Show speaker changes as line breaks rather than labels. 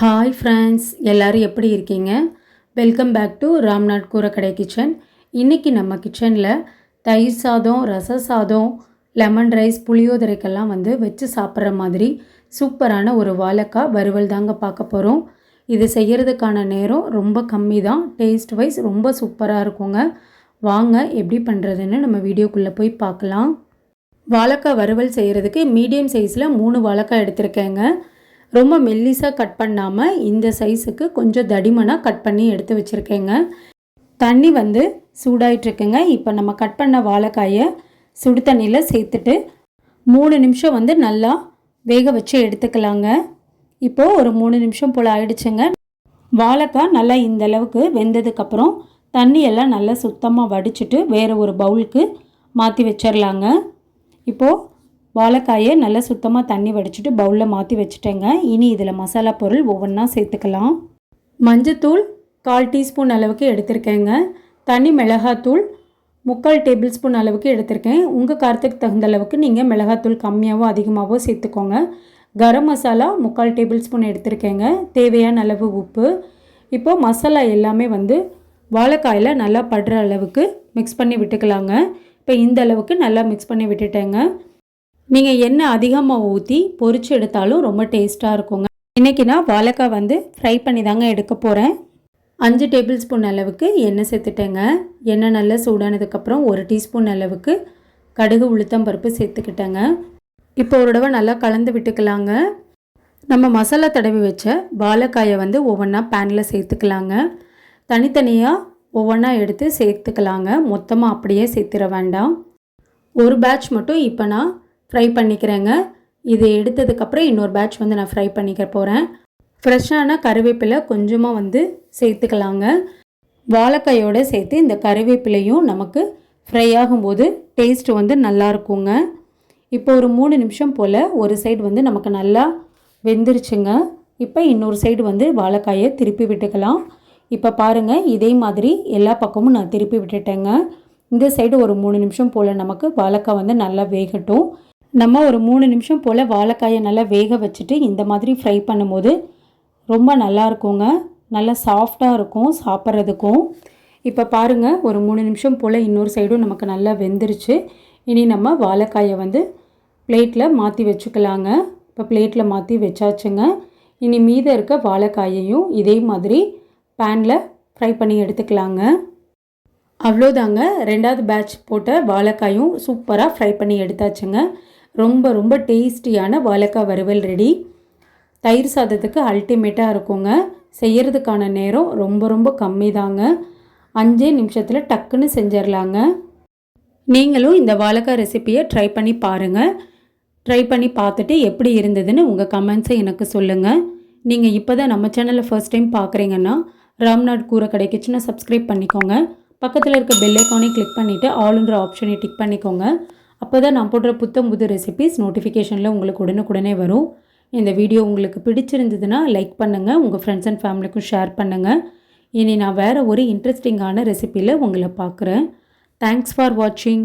Hi friends எல்லாரும் எப்படி இருக்கீங்க? Welcome back to Ramnath Koorakkadai kitchen இன்றைக்கி நம்ம கிச்சனில் தயிர் சாதம் ரச சாதம் லெமன் ரைஸ் புளியோதரைக்கெல்லாம் வந்து வச்சு சாப்பிட்ற மாதிரி சூப்பரான ஒரு வாழைக்காய் வறுவல் தாங்க பார்க்க போகிறோம் இது செய்கிறதுக்கான நேரம் ரொம்ப கம்மி தான் டேஸ்ட் வைஸ் ரொம்ப சூப்பராக இருக்குங்க. வாங்க எப்படி பண்ணுறதுன்னு நம்ம வீடியோக்குள்ளே போய் பார்க்கலாம். வாழைக்காய் வறுவல் செய்கிறதுக்கு மீடியம் சைஸில் மூணு வாழைக்காய் எடுத்திருக்கேங்க. ரொம்ப மெல்லிசாக கட் பண்ணாமல் இந்த சைஸுக்கு கொஞ்சம் தடிமனாக கட் பண்ணி எடுத்து வச்சுருக்கேங்க. தண்ணி வந்து சூடாயிட்ருக்குங்க இப்போ நம்ம கட் பண்ண வாழைக்காயை சுடு தண்ணியில் சேர்த்துட்டு மூணு நிமிஷம் வந்து நல்லா வேக வச்சு எடுத்துக்கலாங்க. இப்போது ஒரு மூணு நிமிஷம் போல் ஆயிடுச்சுங்க. வாழைக்காய் நல்லா இந்த அளவுக்கு வெந்ததுக்கப்புறம் தண்ணியெல்லாம் நல்லா சுத்தமாக வடிச்சிட்டு வேறு ஒரு பவுலுக்கு மாற்றி வச்சிடலாங்க இப்போது வாழைக்காயை நல்லா சுத்தமாக தண்ணி வடிச்சிட்டு பவுலில் மாற்றி வச்சுட்டேங்க. இனி இதில் மசாலா பொருள் ஒவ்வொன்றா சேர்த்துக்கலாம். மஞ்சத்தூள் கால் டீஸ்பூன் அளவுக்கு எடுத்திருக்கேங்க. தனி மிளகாத்தூள் முக்கால் டேபிள் ஸ்பூன் அளவுக்கு எடுத்திருக்கேன். உங்கள் காரத்துக்கு தகுந்த அளவுக்கு நீங்கள் மிளகாத்தூள் கம்மியாகவோ அதிகமாகவோ சேர்த்துக்கோங்க. கரம் மசாலா முக்கால் டேபிள் ஸ்பூன் எடுத்திருக்கேங்க. தேவையான அளவு உப்பு. இப்போது மசாலா எல்லாமே வந்து வாழைக்காயில் நல்லா படுற அளவுக்கு மிக்ஸ் பண்ணி விட்டுக்கலாங்க. இப்போ இந்த அளவுக்கு நல்லா மிக்ஸ் பண்ணி விட்டுட்டேங்க. நீங்கள் எண்ணெய் அதிகமாக ஊற்றி பொறிச்சு எடுத்தாலும் ரொம்ப டேஸ்ட்டாக இருக்குங்க. இன்றைக்கி நான் வாழைக்காய் வந்து ஃப்ரை பண்ணி தாங்க எடுக்க போகிறேன் அஞ்சு டேபிள் ஸ்பூன் அளவுக்கு எண்ணெய் சேர்த்துட்டேங்க. எண்ணெய் நல்லா சூடானதுக்கப்புறம் ஒரு டீஸ்பூன் அளவுக்கு கடுகு உளுத்தம் பருப்பு சேர்த்துக்கிட்டேங்க. இப்போ ஒரு தடவை நல்லா கலந்து விட்டுக்கலாங்க. நம்ம மசாலா தடவி வச்ச வாழைக்காயை வந்து ஒவ்வொன்றா பேனில் சேர்த்துக்கலாங்க. தனித்தனியாக ஒவ்வொன்றா எடுத்து சேர்த்துக்கலாங்க. மொத்தமாக அப்படியே சேர்த்துட வேண்டாம். ஒரு பேட்ச் மட்டும் இப்போ நான் ஃப்ரை பண்ணிக்கிறேங்க. இது எடுத்ததுக்கப்புறம் இன்னொரு பேட்ச் வந்து நான் ஃப்ரை பண்ணிக்க போகிறேன் ஃப்ரெஷ்ஷான கருவேப்பிலை கொஞ்சமாக வந்து சேர்த்துக்கலாங்க. வாழைக்காயோடு சேர்த்து இந்த கருவேப்பிலையும் நமக்கு ஃப்ரை ஆகும்போது டேஸ்ட்டு வந்து நல்லா இருக்குங்க. இப்போ ஒரு மூணு நிமிஷம் போல் ஒரு சைடு வந்து நமக்கு நல்லா வெந்துருச்சுங்க. இப்போ இன்னொரு சைடு வந்து வாழைக்காயை திருப்பி விட்டுக்கலாம். இப்போ பாருங்கள் இதே மாதிரி எல்லா பக்கமும் நான் திருப்பி விட்டுட்டேங்க. இந்த சைடு ஒரு மூணு நிமிஷம் போல் நமக்கு வாழைக்காய் வந்து நல்லா வேகட்டும். நம்ம ஒரு மூணு நிமிஷம் போல் வாழைக்காயை நல்லா வேக வச்சுட்டு இந்த மாதிரி ஃப்ரை பண்ணும்போது ரொம்ப நல்லா இருக்குங்க. நல்லா சாஃப்டாக இருக்கும் சாப்பிட்றதுக்கும். இப்போ பாருங்கள் ஒரு மூணு நிமிஷம் போல் இன்னொரு சைடும் நமக்கு நல்லா வெந்துருச்சு. இனி நம்ம வாழைக்காயை வந்து பிளேட்டில் மாற்றி வச்சுக்கலாங்க. இப்போ பிளேட்டில் மாற்றி வச்சாச்சுங்க. இனி மீதம் இருக்க வாழைக்காயையும் இதே மாதிரி பேனில் ஃப்ரை பண்ணி எடுத்துக்கலாங்க. அவ்வளோதாங்க. ரெண்டாவது பேட்ச் போட்ட வாழைக்காயும் சூப்பராக ஃப்ரை பண்ணி எடுத்தாச்சுங்க. ரொம்ப ரொம்ப டேஸ்டியான வாழைக்காய் வறுவல் ரெடி. தயிர் சாதத்துக்கு அல்டிமேட்டாக இருக்குங்க. செய்கிறதுக்கான நேரம் ரொம்ப ரொம்ப கம்மி தாங்க அஞ்சே நிமிஷத்தில் டக்குன்னு செஞ்சிடலாங்க நீங்களும் இந்த வாழைக்காய் ரெசிப்பியை ட்ரை பண்ணி பாருங்கள் ட்ரை பண்ணி பார்த்துட்டு எப்படி இருந்ததுன்னு உங்கள் கமெண்ட்ஸை எனக்கு சொல்லுங்கள் நீங்கள் இப்போ தான் நம்ம சேனலில் ஃபர்ஸ்ட் டைம் பார்க்குறீங்கன்னா ராம்நாட் கூரை கடை கிச்சனை சப்ஸ்கிரைப் பண்ணிக்கோங்க. பக்கத்தில் இருக்க பெல் ஐக்கானே கிளிக் பண்ணிவிட்டு ஆளுன்ற ஆப்ஷனை டிக் பண்ணிக்கோங்க. அப்போ தான் நான் போடுற புத்தம் புது ரெசிபிஸ் நோட்டிஃபிகேஷனில் உங்களுக்கு உடனுக்குடனே வரும். இந்த வீடியோ உங்களுக்கு பிடிச்சிருந்ததுன்னா லைக் பண்ணுங்கள் உங்கள் ஃப்ரெண்ட்ஸ் அண்ட் ஃபேமிலிக்கும் ஷேர் பண்ணுங்கள் இனி நான் வேறு ஒரு இன்ட்ரெஸ்டிங்கான ரெசிப்பியில் உங்களை பார்க்குறேன். தேங்க்ஸ் ஃபார் வாட்சிங்